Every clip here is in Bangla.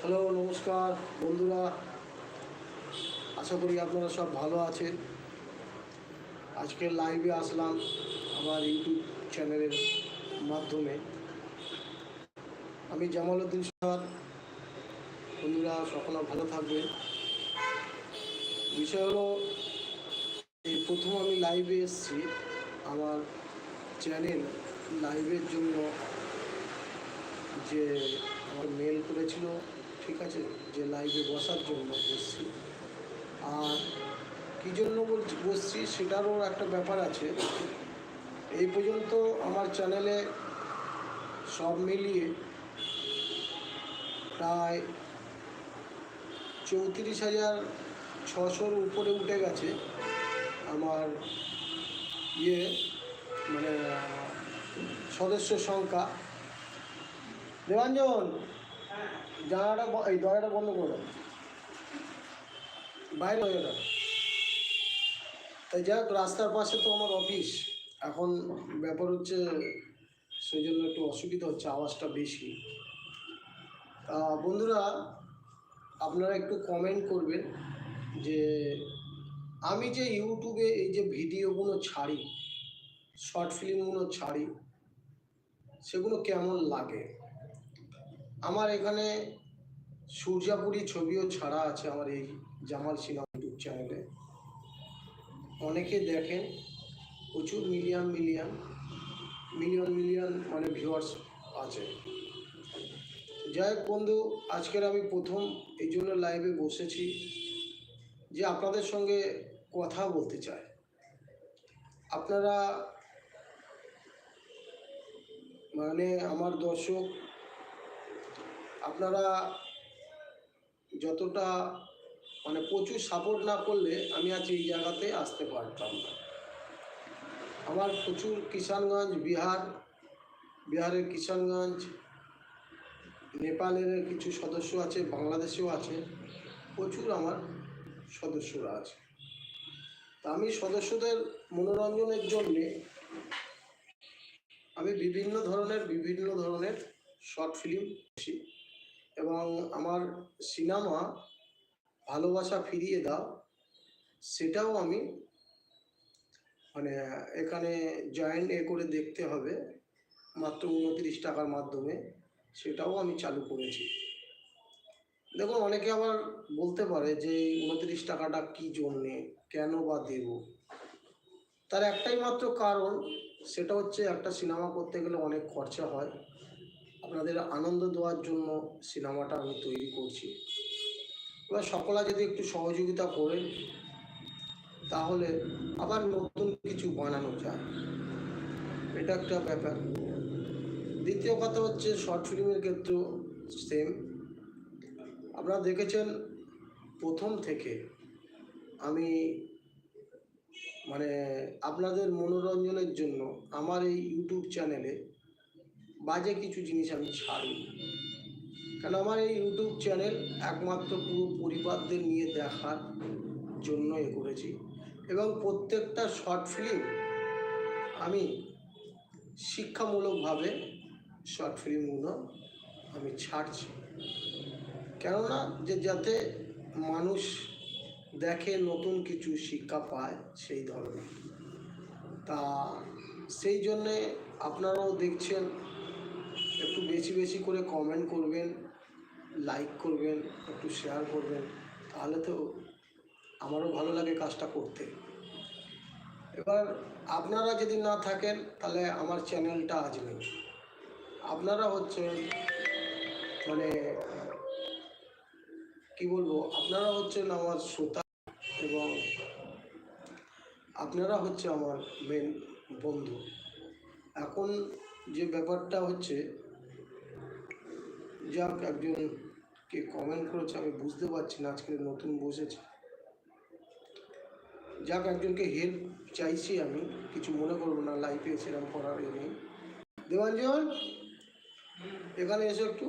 হ্যালো নমস্কার, বন্ধুরা। আশা করি আপনারা সব ভালো আছেন। আজকে লাইভে আসলাম আমার ইউটিউব চ্যানেলের মাধ্যমে। আমি জামালউদ্দিন স্যার। বন্ধুরা, সকলে ভালো থাকবেন। বিষয় হলো, এই প্রথম আমি লাইভে এসেছি আমার চ্যানেল লাইভের জন্য যে আমার মেল করেছিল, ঠিক আছে? যে লাইভে বসার জন্য বসছি। আর কী জন্য বলছি, বসছি সেটারও একটা ব্যাপার আছে। এই পর্যন্ত আমার চ্যানেলে সব মিলিয়ে প্রায় চৌত্রিশ হাজার ছশোর উপরে উঠে গেছে আমার ইয়ে মানে সদস্য সংখ্যা। দেবাঞ্জন, জানালাটা ব- এই দরজাটা বন্ধ করো। বাইরে হয়ে গেল। তাই যাই হোক, রাস্তার পাশে তো আমার অফিস এখন ব্যাপার হচ্ছে, সেই জন্য একটু অসুবিধা হচ্ছে, আওয়াজটা বেশি। বন্ধুরা, আপনারা একটু কমেন্ট করবেন যে, আমি যে ইউটিউবে এই যে ভিডিওগুলো ছাড়ি শর্ট ফিল্মগুলো ছাড়ি, সেগুলো কেমন লাগে? আমার এখানে সূর্যাপুরি ছবিও ছাড়া আছে আমার এই জামাল সিনহা ইউটিউব চ্যানেলে। অনেকে দেখেন, প্রচুর মিলিয়ন মিলিয়ন মিলিয়ন মিলিয়ন মানে ভিউয়ার্স আছে। যাই হোক বন্ধু, আজকের আমি প্রথম এই জন্য লাইভে বসেছি যে আপনাদের সঙ্গে কথা বলতে চাই। আপনারা মানে আমার দর্শক, আপনারা যতটা মানে প্রচুর সাপোর্ট না করলে আমি আজ এই জায়গাতে আসতে পারতাম না। আমার প্রচুর কিষানগঞ্জ, বিহার, বিহারের কিষানগঞ্জ, নেপালের কিছু সদস্য আছে, বাংলাদেশেও আছে, প্রচুর আমার সদস্যরা আছে। তা আমি সদস্যদের মনোরঞ্জনের জন্যে আমি বিভিন্ন ধরনের বিভিন্ন ধরনের শর্ট ফিল্ম করছি এবং আমার সিনেমা ভালোবাসা ফিরিয়ে দাও, সেটাও আমি মানে এখানে জয়েন্ট এ করে দেখতে হবে, মাত্র উনত্রিশ টাকার মাধ্যমে, সেটাও আমি চালু করেছি। দেখুন, অনেকে আবার বলতে পারে যে উনত্রিশ টাকাটা কি জন্যে, কেন বা দেব? তার একটাই মাত্র কারণ সেটা হচ্ছে একটা সিনেমা করতে গেলে অনেক খরচা হয়। আপনাদের আনন্দ দেওয়ার জন্য সিনেমাটা আমি তৈরি করছি। এবার সকলা যদি একটু সহযোগিতা করে, তাহলে আবার নতুন কিছু বানানো যায়। এটা একটা ব্যাপার। দ্বিতীয় কথা হচ্ছে শর্ট ফিল্মের ক্ষেত্রেও সেম আপনারা দেখেছেন প্রথম থেকে আমি মানে আপনাদের মনোরঞ্জনের জন্য আমার এই ইউটিউব চ্যানেলে বাজে কিছু জিনিস আমি ছাড়ি কেন আমার এই ইউটিউব চ্যানেল একমাত্র পুরো পরিবারদের নিয়ে দেখার জন্য এ করেছি এবং প্রত্যেকটা শর্ট ফিল্ম আমি শিক্ষামূলকভাবে শর্ট ফিল্মগুলো আমি ছাড়ছি। কেননা যে যাতে মানুষ দেখে নতুন কিছু শিক্ষা পায় সেই ধরনের। তা সেই জন্যে আপনারাও দেখছেন, একটু বেশি বেশি করে কমেন্ট করবেন লাইক করবেন, একটু শেয়ার করবেন, তাহলে তো আমারও ভালো লাগে কাজটা করতে। এবার আপনারা যদি না থাকেন, তাহলে আমার চ্যানেলটা নেই। আপনারা হচ্ছে মানে কি বলব, আপনারা হচ্ছেন আমার শ্রোতা এবং আপনারা হচ্ছে আমার মেন বন্ধু। এখন যে ব্যাপারটা হচ্ছে, যাক, একজন কে কমেন্ট করেছে, আমি বুঝতে পারছি না, আজকে নতুন বসেছে। যাক, একজনকে হেল্প চাইছি আমি, কিছু মনে করব না লাইফে সেরকম করার নেই। দেবাঞ্জন এখানে এসো একটু।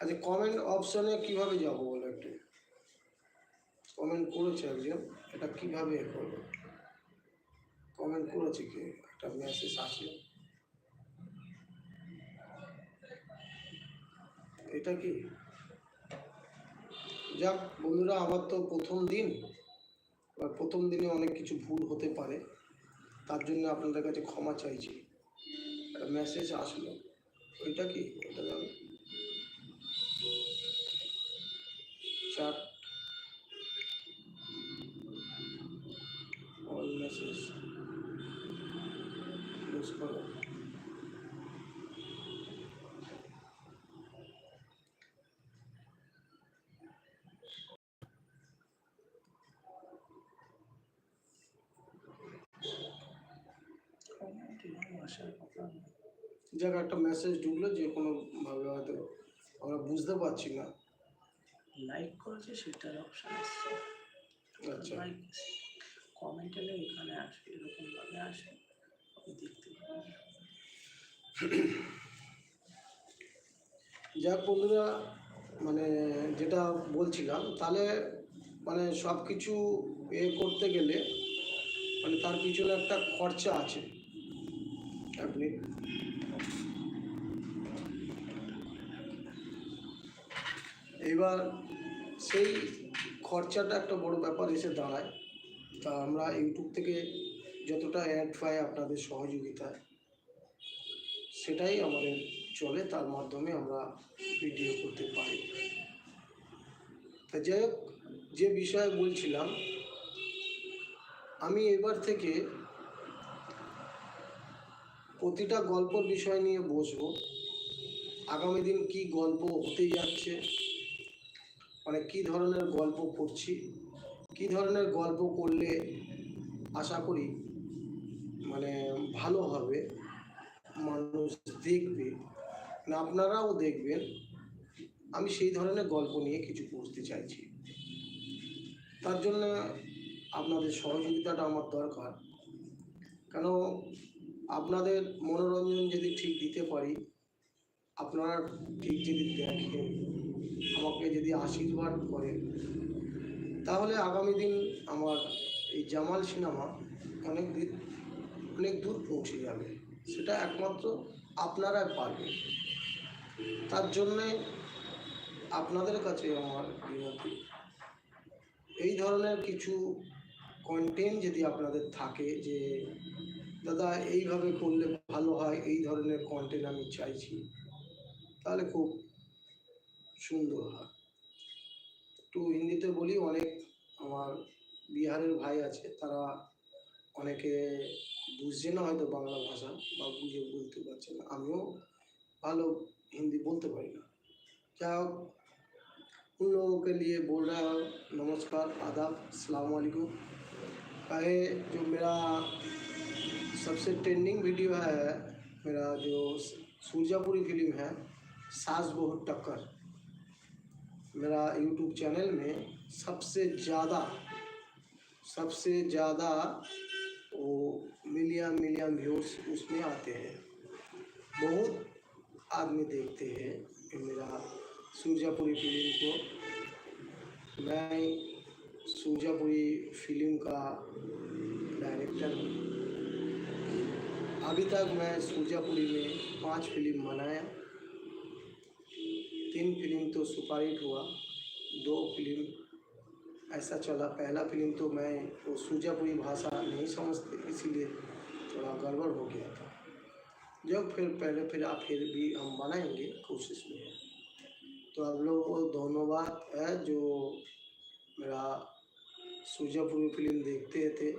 আচ্ছা কমেন্ট অপশনে কীভাবে যাব বলো একটু? কমেন্ট করেছে একজন, এটা কীভাবে করব? কমেন্ট করেছে কি? একটা মেসেজ আসলো। এটা কি? যাক, বন্ধুরা, আমার তো প্রথম দিন প্রথম দিনে অনেক কিছু ভুল হতে পারে, তার জন্য আপনাদের কাছে ক্ষমা চাইছি। একটা মেসেজ আসলো। ওইটা কি? ওটা চার অল মেসেজ ইউজ করো যাক, একটা মেসেজ ঢুকলো, যে কোনো ভাবে হয়তো আমরা বুঝতে পারছি না। লাইক করেছে সেটার অপশন আসছে। আচ্ছা। লাইক কমেন্ট এলে এখানে আসবে এরকম ভাবে আসে আপনি দেখতে পাবেন। যাক বন্ধুরা মানে যেটা বলছিলাম তাহলে মানে সব কিছু এ করতে গেলে মানে তার পিছনে একটা খরচা আছে। আপনি এবার সেই খরচাটা একটা বড় ব্যাপার এসে দাঁড়ায়। তা আমরা ইউটিউব থেকে যতটা অ্যাড পাই আপনাদের সহযোগিতায়, সেটাই আমাদের চলে। তার মাধ্যমে আমরা ভিডিও করতে পারি। তা যাই হোক, যে বিষয়ে বলছিলাম, আমি এবার থেকে প্রতিটা গল্পর বিষয় নিয়ে বসবো। আগামী দিন কি গল্প হতে যাচ্ছে মানে কি ধরনের গল্প করছি কি ধরনের গল্প করলে আশা করি মানে ভালো হবে, মানুষ দেখবে, না আপনারাও দেখবেন, আমি সেই ধরনের গল্প নিয়ে কিছু করতে চাইছি। তার জন্য আপনাদের সহযোগিতাটা আমার দরকার। কেন আপনাদের মনোরঞ্জন যদি ঠিক দিতে পারি, আপনারা ঠিক যদি দেখেন আমাকে যদি আশীর্বাদ করেন, তাহলে আগামী দিন আমার এই জামাল সিনেমা অনেক দিন, অনেক দূর পৌঁছে যাবে। সেটা একমাত্র আপনারাই পারবেন। তার জন্যে আপনাদের কাছে আমার বিনতি। এই ধরনের কিছু কন্টেন্ট যদি আপনাদের থাকে যে, দাদা, এইভাবে করলে ভালো হয়, এই ধরনের কন্টেন্ট আমি চাইছি, তাহলে খুব সুন্দর হয় একটু হিন্দিতে বলি অনেক আমার বিহারের ভাই আছে তারা অনেকে বুঝছে না হয়তো বাংলা ভাষা বা বুঝে বলতে পারছে না আমিও ভালো हिंदी बोलते पारी ना क्या उन लोगों के लिए बोल रहा हूँ नमस्कार आदाब अस्सलाम वालेकुम काहे जो मेरा सबसे ट्रेंडिंग वीडियो है मेरा जो सूरजापुरी फिल्म है सास बहू टक्कर मेरा यूट्यूब चैनल में सबसे ज़्यादा सबसे ज़्यादा वो मिलियन मिलियन व्यूज़ उसमें आते हैं। बहुत आदमी देखते हैं मेरा सूरजापुरी फ़िल्म को। मैं सूरजापुरी फ़िल्म का डायरेक्टर हूँ। अभी तक मैं सूरजापुरी में पाँच फ़िल्म बनाया। तीन फ़िल्म तो सुपरहिट हुआ। दो फ़िल्म ऐसा चला। पहला फ़िल्म तो मैं वो सूरजापुरी भाषा नहीं समझते, इसीलिए थोड़ा गड़बड़ हो गया था। जब फिर पहले फिर आप फिर भी हम बनाएँगे कोशिश में। तो आप लोगों को धन्यवाद है जो मेरा सूरजापुरी फ़िल्म देखते थे,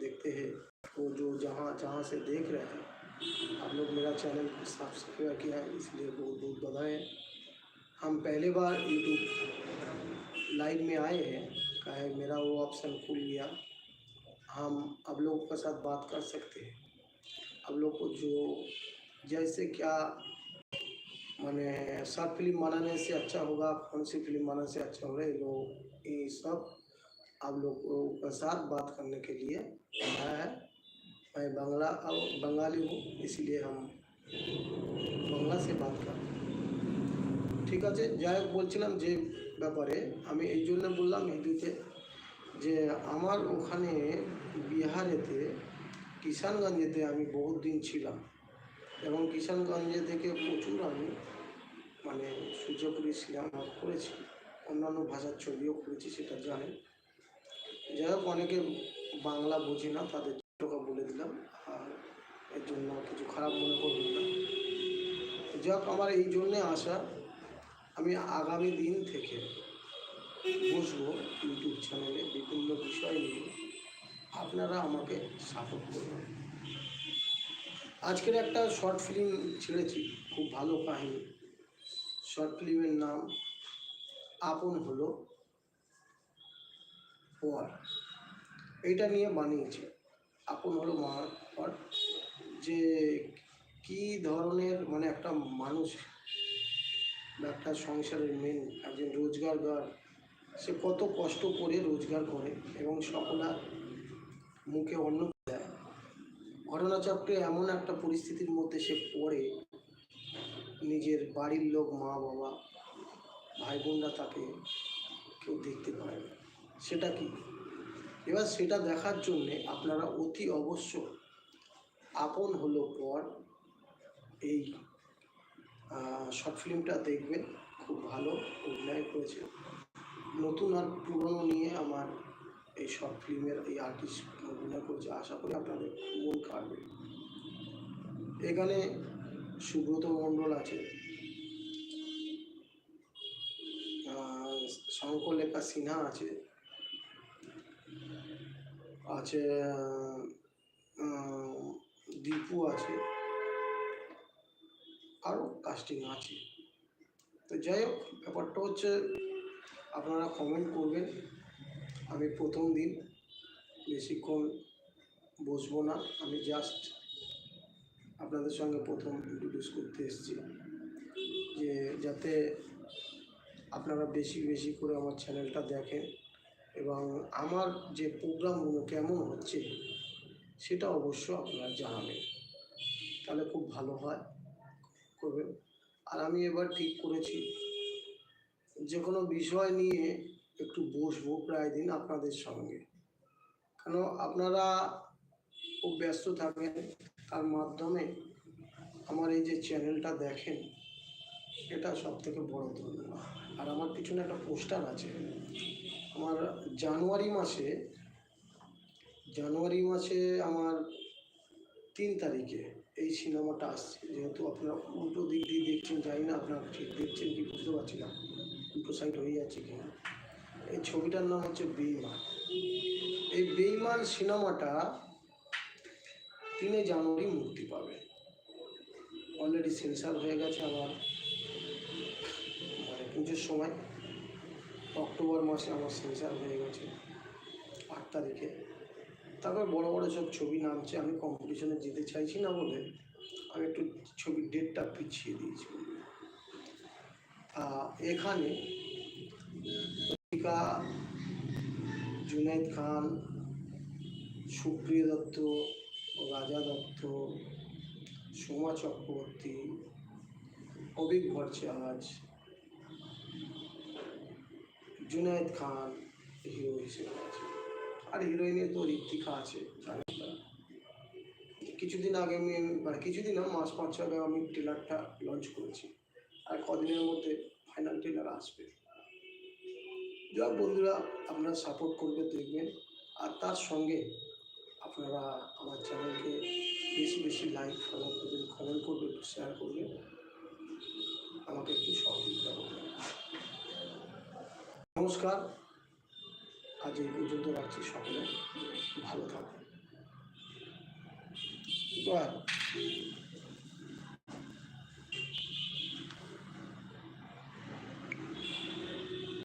देखते हैं। वो जो जहाँ जहाँ से देख रहे हैं। आप लोग मेरा चैनल को सब्सक्राइब किया है इसलिए बहुत बहुत बधाई। है हम पहले बार यूट्यूब लाइव में आए हैं। कहे, मेरा वो ऑप्शन खुल गया। हम अब लोगों के साथ बात कर सकते हैं। अब लोग को जो, जैसे क्या, मैंने सब फ़िल्म बनाने से अच्छा होगा, कौन सी फ़िल्म बनाने से अच्छा होगा, ये लोग, ये सब आप लोगों के साथ बात करने के लिए आया है। मैं बंगला, अब बंगाली हूँ, इसलिए हम बंगला से बात कर ঠিক আছে? যাই হোক, বলছিলাম যে ব্যাপারে আমি এই জন্য বললাম হিন্দিতে যে আমার ওখানে বিহারেতে, কিষানগঞ্জেতে আমি বহুত দিন ছিলাম এবং কিষানগঞ্জে থেকে প্রচুর আমি মানে সূর্যপুরী সিনেমা করেছি, অন্যান্য ভাষার ছবিও করেছি, সেটা জানেন। যাই হোক, অনেকে বাংলা বুঝি না, তাদের টাকা বলে দিলাম, আর এর জন্য কিছু খারাপ মনে করবেন না। যাক আমার এই জন্যে আসা আমি আগামী দিন থেকে বসবো ইউটিউব চ্যানেলে বিভিন্ন বিষয় নিয়ে। আপনারা আমাকে সাপোর্ট করবেন। আজকের একটা শর্ট ফিল্ম ছেড়েছি, খুব ভালো কাহিনী। শর্ট ফিল্মের নাম আপন হলো পর। এইটা নিয়ে বানিয়েছি। আপন হলো মা, পর যে কি ধরনের মানে একটা মানুষ একটা সংসারের মেন একজন রোজগারগার সে কত কষ্ট করে রোজগার করে এবং সকলার মুখে অন্ন দেয়। ঘটনাচক্রে এমন একটা পরিস্থিতির মধ্যে সে পড়ে, নিজের বাড়ির লোক মা বাবা ভাই বোনরা তাকে কেউ দেখতে পায় না। সেটা কি? এবার সেটা দেখার জন্যে আপনারা অতি অবশ্য আপন হলো পর এই শর্ট ফিল্মটা দেখবেন, খুব ভালো অভিনয় করেছে। নতুন আর পুরনো নিয়ে আমার এই শর্ট ফিল্মের এই আর্টিস্ট অভিনয় করেছে। আশা করি আপনাদের মন কাড়বে। এখানে সুব্রত মণ্ডল আছে। শঙ্করলেখা সিনহা আছে। আছে দীপু আছে। কাস্টিং আছে। তো যাই হোক, ব্যাপারটা হচ্ছে আপনারা কমেন্ট করবেন। আমি প্রথম দিন বেশিক্ষণ বসবো না। আমি জাস্ট আপনাদের সঙ্গে প্রথম ইন্ট্রোডিউস করতে এসেছি যে যাতে আপনারা বেশি বেশি করে আমার চ্যানেলটা দেখেন এবং আমার যে প্রোগ্রামগুলো কেমন হচ্ছে, সেটা অবশ্য আপনারা জানাবেন। তাহলে খুব ভালো হয়। করবেন। আর আমি এবার ঠিক করেছি। যে কোনো বিষয় নিয়ে একটু বসবো প্রায় দিন আপনাদের সঙ্গে। কেন আপনারা খুব ব্যস্ত থাকেন, তার মাধ্যমে আমার এই যে চ্যানেলটা দেখেন, এটা সব থেকে বড় ধন্যবাদ। আর আমার পিছনে একটা পোস্টার আছে। আমার জানুয়ারি মাসে জানুয়ারি মাসে আমার তিন তারিখে এই সিনেমাটা আসছে। যেহেতু আপনারা উল্টো দিক দিয়ে দেখছেন, জানি না আপনারা ঠিক দেখছেন কি বুঝতে পারছি না, উল্টো সাইড হয়ে যাচ্ছে কি এই ছবিটার নাম হচ্ছে বেইমান। এই বেইমান সিনেমাটা তিনে জানুয়ারি মুক্তি পাবে। অলরেডি সেন্সার হয়ে গেছে আমার মানে পুজোর সময়। অক্টোবর মাসে আমার সেন্সার হয়ে গেছে। আট তারিখে। তারপর বড় বড় সব ছবি নামছে, আমি কম্পিটিশনে যেতে চাইছি না বলে আমি একটু ছবির ডেটটা পিছিয়ে দিয়েছি। এখানে দীপিকা, জুনাইদ খান, সুপ্রিয় দত্ত, রাজা দত্ত, সোমা চক্রবর্তী, অভিক ভট্টাচার্য জুনায়েদ খান হিরো হিসেবে আছে। আর হিরোইনের তো ঋত্বিকা আছে। কিছুদিন আগে আমি মানে কিছুদিন না, মাস পাঁচ আগে আমি ট্রেলারটা লঞ্চ করেছি। আর কদিনের মধ্যে ফাইনাল ট্রেলার আসবে। যা বন্ধুরা আপনারা সাপোর্ট করবে, দেখবেন। আর তার সঙ্গে আপনারা আমার চ্যানেলকে বেশি বেশি লাইক ফলো করবেন কমেন্ট করবেন একটু শেয়ার করবেন। আমাকে একটু সহযোগিতা করবেন। নমস্কার। এই পর্যন্ত রাখছি সকলে। ভালো থাকুন।